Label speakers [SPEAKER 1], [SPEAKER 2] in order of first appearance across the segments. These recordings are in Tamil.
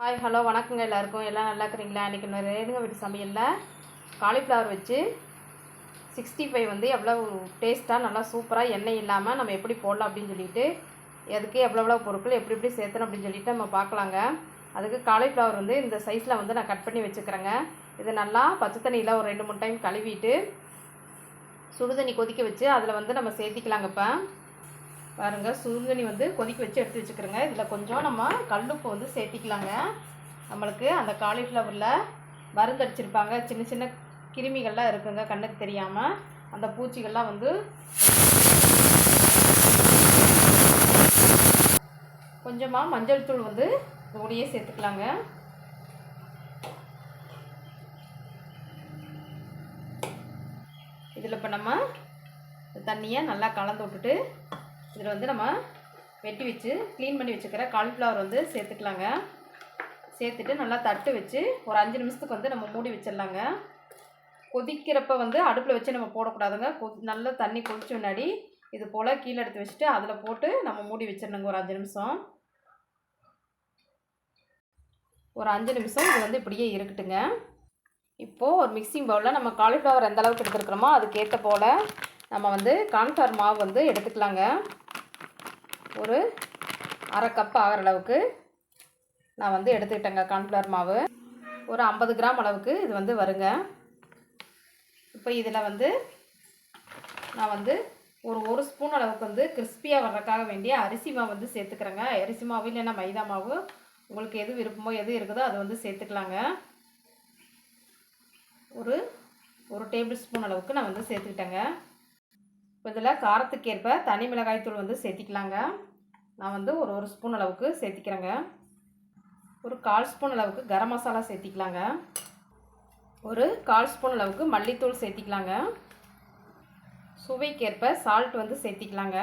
[SPEAKER 1] ஹாய் ஹலோ வணக்கங்க எல்லாருக்கும். எல்லாம் நல்லா இருக்கிறீங்களா? இன்றைக்கி நான் ரேணுங்க வீட்டு சமையலில் காலிஃப்ளவர் வச்சு சிக்ஸ்டி ஃபைவ் வந்து எவ்வளோ டேஸ்ட்டாக நல்லா சூப்பராக எண்ணெய் இல்லாமல் நம்ம எப்படி போடலாம் அப்படின்னு சொல்லிட்டு எதுக்கு எவ்வளோ எவ்வளோ பொருட்கள் எப்படி எப்படி சேர்த்தணும் அப்படின்னு சொல்லிட்டு நம்ம பார்க்கலாங்க. அதுக்கு காலிஃப்ளவர் வந்து இந்த சைஸில் வந்து நான் கட் பண்ணி வச்சுக்கிறேங்க. இது நல்லா பச்சை தண்ணியில் ஒரு ரெண்டு மூணு டைம் கழுவிட்டு சுடுதண்ணி கொதிக்க வச்சு அதில் வந்து நம்ம சேர்த்திக்கலாங்க இப்போ. பாருங்கள் சுருங்கனி வந்து கொதிக்க வச்சு எடுத்து வச்சுக்கிறோங்க. இதில் கொஞ்சம் நம்ம கல்லுப்பு வந்து சேர்த்திக்கலாங்க. நம்மளுக்கு அந்த காலிஃப்ளவரில் மருந்தடிச்சிருப்பாங்க சின்ன சின்ன கிருமிகள்லாம் இருக்குங்க கண்ணுக்கு தெரியாமல் அந்த பூச்சிகள்லாம் வந்து கொஞ்சமாக மஞ்சள் தூள் வந்து இதோடையே சேர்த்துக்கலாங்க. இதில் இப்போ நம்ம தண்ணியை நல்லா கலந்து விட்டுட்டு இதில் வந்து நம்ம வெட்டி வச்சு க்ளீன் பண்ணி வச்சுக்கிற காலிஃப்ளவர் வந்து சேர்த்துக்கலாங்க. சேர்த்துட்டு நல்லா தட்டு வச்சு ஒரு அஞ்சு நிமிஷத்துக்கு வந்து நம்ம மூடி வச்சிடலாங்க. கொதிக்கிறப்ப வந்து அடுப்பில் வச்சு நம்ம போடக்கூடாதுங்க. கொ நல்லா தண்ணி கொதிச்ச முன்னாடி இது போல் கீழே எடுத்து வச்சுட்டு அதில் போட்டு நம்ம மூடி வச்சிடணுங்க ஒரு அஞ்சு நிமிஷம். ஒரு அஞ்சு நிமிஷம் இது வந்து இப்படியே இருக்கட்டுங்க. இப்போது ஒரு மிக்சிங் பவுலில் நம்ம காலிஃப்ளவர் எந்த அளவுக்கு எடுத்துருக்குறோமோ அதுக்கேற்ற போல் நம்ம வந்து கான்ஃபார் மாவு வந்து எடுத்துக்கலாங்க. ஒரு அரை கப் ஆகிற அளவுக்கு நான் வந்து எடுத்துக்கிட்டேங்க கான்ஃப்ளவர் மாவு. ஒரு ஐம்பது கிராம் அளவுக்கு இது வந்து வருங்க. இப்போ இதில் வந்து நான் வந்து ஒரு ஒரு ஸ்பூன் அளவுக்கு வந்து கிறிஸ்பியாக வர்றதுக்காக வேண்டிய அரிசி மாவு வந்து சேர்த்துக்கிறேங்க. அரிசி மாவு இல்லைன்னா மைதா மாவு உங்களுக்கு எது விருப்பமோ எது இருக்குதோ அதை வந்து சேர்த்துக்கலாங்க. ஒரு ஒரு டேபிள் ஸ்பூன் அளவுக்கு நான் வந்து சேர்த்துக்கிட்டேங்க. இப்போ இதில் காரத்துக்கேற்ப தனி மிளகாய் தூள் வந்து சேர்த்திக்கலாங்க. நான் வந்து ஒரு ஒரு ஸ்பூன் அளவுக்கு சேர்த்திக்கிறேங்க. ஒரு கால் ஸ்பூன் அளவுக்கு கரம் மசாலா சேர்த்திக்கலாங்க. ஒரு கால் ஸ்பூன் அளவுக்கு மல்லித்தூள் சேர்த்திக்கலாங்க. சுவைக்கேற்ப சால்ட் வந்து சேர்த்திக்கலாங்க.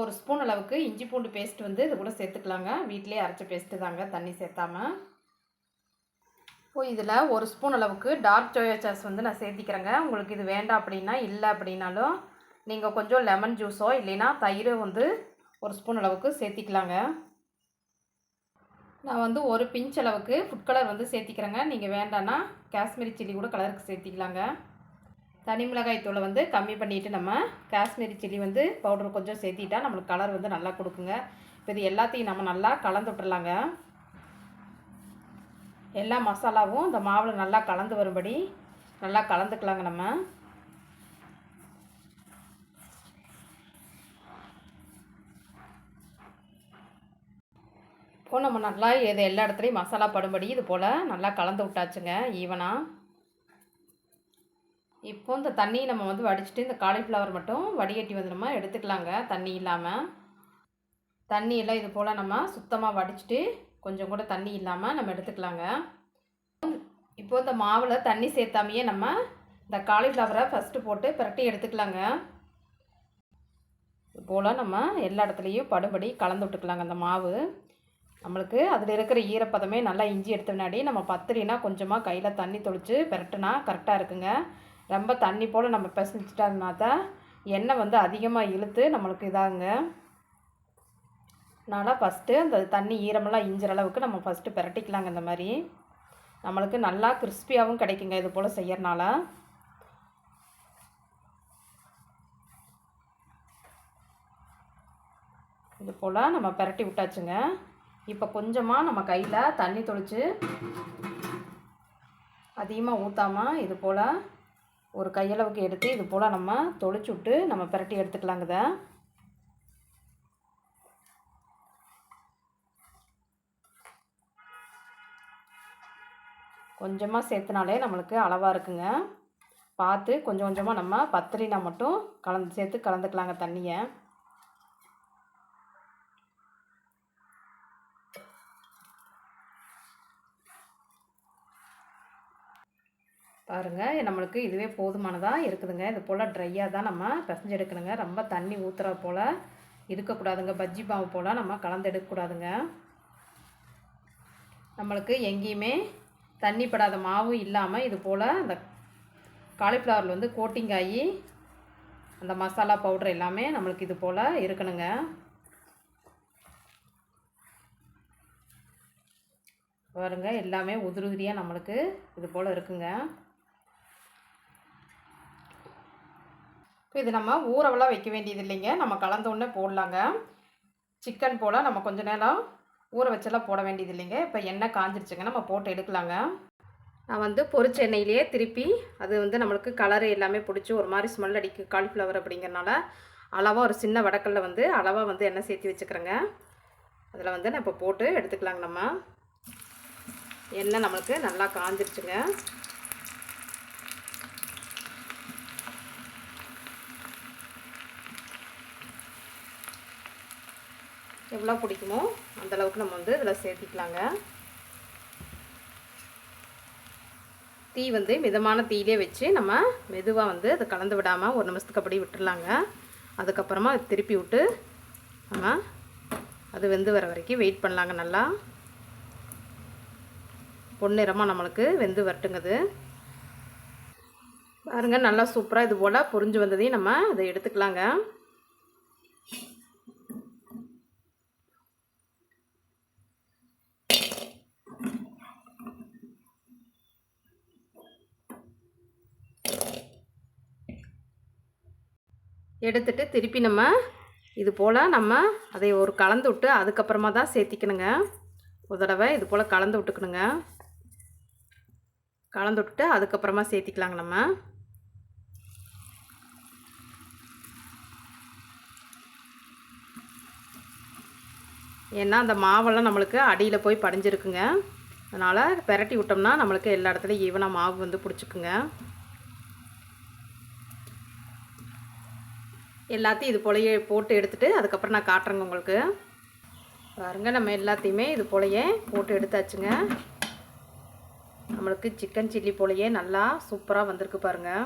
[SPEAKER 1] ஒரு ஸ்பூன் அளவுக்கு இஞ்சி பூண்டு பேஸ்ட் வந்து இது கூட சேர்த்துக்கலாங்க. வீட்டிலே அரைச்ச பேஸ்ட்டு தாங்க தண்ணி சேர்த்தாமல் இப்போ இதில் ஒரு ஸ்பூன் அளவுக்கு டார்க் சோயா சாஸ் வந்து நான் சேர்த்திக்கிறேங்க. உங்களுக்கு இது வேண்டாம் அப்படின்னா இல்லை அப்படின்னாலும் நீங்கள் கொஞ்சம் லெமன் ஜூஸோ இல்லைன்னா தயிர் வந்து ஒரு ஸ்பூன் அளவுக்கு சேர்த்திக்கலாங்க. நான் வந்து ஒரு பிஞ்ச் அளவுக்கு ஃபுட் கலர் வந்து சேர்த்திக்கிறேங்க. நீங்கள் வேண்டான்னா காஷ்மீரி சில்லி கூட கலருக்கு சேர்த்திக்கலாங்க. தனி மிளகாய் தூளை வந்து கம்மி பண்ணிவிட்டு நம்ம காஷ்மீரி சில்லி வந்து பவுடர் கொஞ்சம் சேர்த்திட்டா நம்மளுக்கு கலர் வந்து நல்லா கொடுக்குங்க. இப்போ இது எல்லாத்தையும் நம்ம நல்லா கலந்து விட்டுறலாங்க. எல்லா மசாலாவும் இந்த மாவில் நல்லா கலந்து வரும்படி நல்லா கலந்துக்கலாங்க நம்ம. இப்போ நம்ம நல்லா இது எல்லா இடத்துலையும் மசாலா படும்படி இது போல் நல்லா கலந்து விட்டாச்சுங்க ஈவனாக இப்போ இந்த தண்ணி நம்ம வந்து வடிச்சிட்டு இந்த காலிஃப்ளவர் மட்டும் வடிகட்டி வந்து நம்ம எடுத்துக்கலாங்க தண்ணி இல்லாமல் தண்ணி எல்லாம் இது போல் நம்ம சுத்தமாக வடிச்சிட்டு கொஞ்சம் கூட தண்ணி இல்லாமல் நம்ம எடுத்துக்கலாங்க. இப்போ இந்த மாவில் தண்ணி சேர்த்தாமையே நம்ம இந்த காலிஃப்ளவரை ஃபஸ்ட்டு போட்டு பிரட்டி எடுத்துக்கலாங்க. இது போல் நம்ம எல்லா இடத்துலையும் படுபடி கலந்து விட்டுக்கலாங்க அந்த மாவு. நம்மளுக்கு அதில் இருக்கிற ஈரப்பதமே நல்லா இஞ்சி எடுத்த முன்னாடி நம்ம பத்திரினா கொஞ்சமாக கையில் தண்ணி தொளித்து பிரட்டுனா கரெக்டாக இருக்குங்க. ரொம்ப தண்ணி போல் நம்ம பிசைஞ்சிட்டோம்னா தான் எண்ணெய் வந்து அதிகமாக இழுத்து நம்மளுக்கு இதாகுங்க. அதனால் ஃபஸ்ட்டு அந்த தண்ணி ஈரமெல்லாம் இஞ்சிற அளவுக்கு நம்ம ஃபஸ்ட்டு பிரட்டிக்கலாங்க இந்த மாதிரி. நம்மளுக்கு நல்லா கிறிஸ்பியாகவும் கிடைக்குங்க இது போல் செய்யறனால. இது போல் நம்ம பிரட்டி விட்டாச்சுங்க. இப்போ கொஞ்சமாக நம்ம கையில் தண்ணி தொளிச்சு அதிகமாக ஊற்றாமல் இது போல் ஒரு கையளவுக்கு எடுத்து இது போல் நம்ம தொளிச்சு விட்டு நம்ம பிரட்டி எடுத்துக்கலாங்க இதை. கொஞ்சமாக சேர்த்துனாலே நம்மளுக்கு அளவாக இருக்குங்க. பார்த்து கொஞ்சம் கொஞ்சமாக நம்ம பத்திரினா மட்டும் கலந்து சேர்த்து கலந்துக்கலாங்க தண்ணியை. பாருங்கள் நம்மளுக்கு இதுவே போதுமானதாக இருக்குதுங்க. இது போல் ட்ரையாக தான் நம்ம பிசைஞ்சு எடுக்கணுங்க. ரொம்ப தண்ணி ஊற்றுற போல் இருக்கக்கூடாதுங்க பஜ்ஜி மாவு போல் நம்ம கலந்து எடுக்கக்கூடாதுங்க நம்மளுக்கு எங்கேயுமே தண்ணி படாத மாவும் இல்லாமல் இது போல் அந்த காலிஃப்ளவரில் வந்து கோட்டிங் ஆகி அந்த மசாலா பவுடர் எல்லாமே நம்மளுக்கு இது போல் இருக்கணுங்க. பாருங்க எல்லாமே உதிரி உதிரியாக நம்மளுக்கு இது போல் இருக்குங்க. இப்போ இது நம்ம ஊறவெல்லாம் வைக்க வேண்டியது இல்லைங்க. நம்ம கலந்த உடனே போடலாங்க. சிக்கன் போல் நம்ம கொஞ்ச நேரம் ஊற வச்செல்லாம் போட வேண்டியது இல்லைங்க இப்போ எண்ணெய் காஞ்சிருச்சுங்க. நம்ம போட்டு எடுக்கலாங்க. நான் வந்து பொரிச்ச எண்ணெயிலேயே திருப்பி அது வந்து நம்மளுக்கு கலரு எல்லாமே பிடிச்சி ஒரு மாதிரி ஸ்மெல் அடிக்கு காலிஃப்ளவர் அப்படிங்கிறனால அளவாக ஒரு சின்ன வடக்கல்ல வந்து அளவாக வந்து எண்ணெய் சேர்த்து வச்சுக்கிறேங்க. அதில் வந்து நான் இப்போ போட்டு எடுத்துக்கலாங்க நம்ம. எண்ணெய் நம்மளுக்கு நல்லா காஞ்சிருச்சுங்க. எவ்வளோ பிடிக்குமோ அந்தளவுக்கு நம்ம வந்து இதில் சேர்த்திக்கலாங்க. தீ வந்து மிதமான தீயிலே வச்சு நம்ம மெதுவாக வந்து அதை கலந்து விடாமல் ஒரு நிமிஷத்துக்கு அப்படி விட்டுடலாங்க. அதுக்கப்புறமா திருப்பி விட்டு நம்ம அது வெந்து வர வரைக்கும் வெயிட் பண்ணலாங்க நல்லா. பொன்னிறமாக நம்மளுக்கு வெந்து வரட்டுங்குது. பாருங்கள் நல்லா சூப்பராக இது போல் பொறிஞ்சு வந்ததையும் நம்ம அதை எடுத்துக்கலாங்க. எடுத்துட்டு திருப்பி நம்ம இது போல் நம்ம அதை ஒரு கலந்து விட்டு அதுக்கப்புறமா தான் சேர்த்திக்கணுங்க. ஒரு தடவை இது போல் கலந்து விட்டுக்கணுங்க. கலந்து விட்டுட்டு அதுக்கப்புறமா சேர்த்திக்கலாங்க நம்ம. ஏன்னா அந்த மாவெல்லாம் நம்மளுக்கு அடியில் போய் படிஞ்சிருக்குங்க. அதனால் பெரட்டி விட்டோம்னா நம்மளுக்கு எல்லா இடத்துலையும் ஈவனாக மாவு வந்து பிடிச்சிக்குங்க. எல்லாத்தையும் இது போலயே போட்டு எடுத்துகிட்டு அதுக்கப்புறம் நான் காட்டுறேங்க உங்களுக்கு. பாருங்கள் நம்ம எல்லாத்தையுமே இது போலயே போட்டு எடுத்தாச்சுங்க. நம்மளுக்கு சிக்கன் சில்லி போலயே நல்லா சூப்பராக வந்திருக்கு பாருங்கள்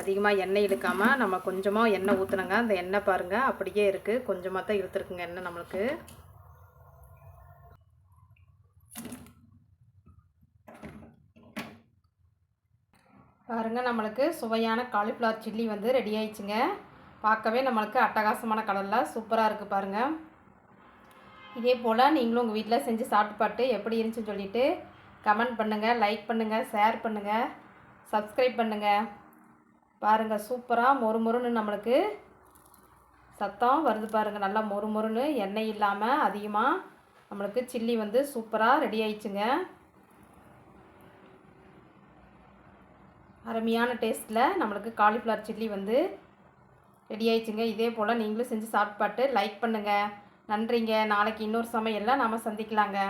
[SPEAKER 1] அதிகமாக எண்ணெய் இழுக்காமல் நம்ம கொஞ்சமாக எண்ணெய் ஊற்றுனங்க அந்த எண்ணெய் பாருங்கள் அப்படியே இருக்குது கொஞ்சமாக தான் இழுத்துருக்குங்க எண்ணெய் நம்மளுக்கு. பாருங்கள் நம்மளுக்கு சுவையான காலிஃப்ளவர் சில்லி வந்து ரெடி ஆயிடுச்சுங்க. பார்க்கவே நம்மளுக்கு அட்டகாசமான கலரில் சூப்பராக இருக்குது பாருங்கள் இதே போல் நீங்களும் உங்கள் வீட்டில் செஞ்சு சாப்பிட்டு எப்படி இருந்துச்சுன்னு சொல்லிவிட்டு கமெண்ட் பண்ணுங்கள் லைக் பண்ணுங்கள் ஷேர் பண்ணுங்கள் சப்ஸ்கிரைப் பண்ணுங்கள் பாருங்கள் சூப்பராக மொறு மொறுன்னு நம்மளுக்கு சத்தம் வருது பாருங்கள் நல்லா மொறு மொறுன்னு எண்ணெய் இல்லாமல் அதிகமாக நம்மளுக்கு சில்லி வந்து சூப்பராக ரெடி ஆயிடுச்சுங்க. அருமையான டேஸ்ட்டில் நம்மளுக்கு காலிஃப்ளவர் சில்லி வந்து ரெடி ஆயிடுச்சுங்க. இதே போல் நீங்களும் செஞ்சு சாப்பிட்டு லைக் பண்ணுங்கள் நன்றிங்க. நாளைக்கு இன்னொரு சமையலில் நாம் சந்திக்கலாங்க.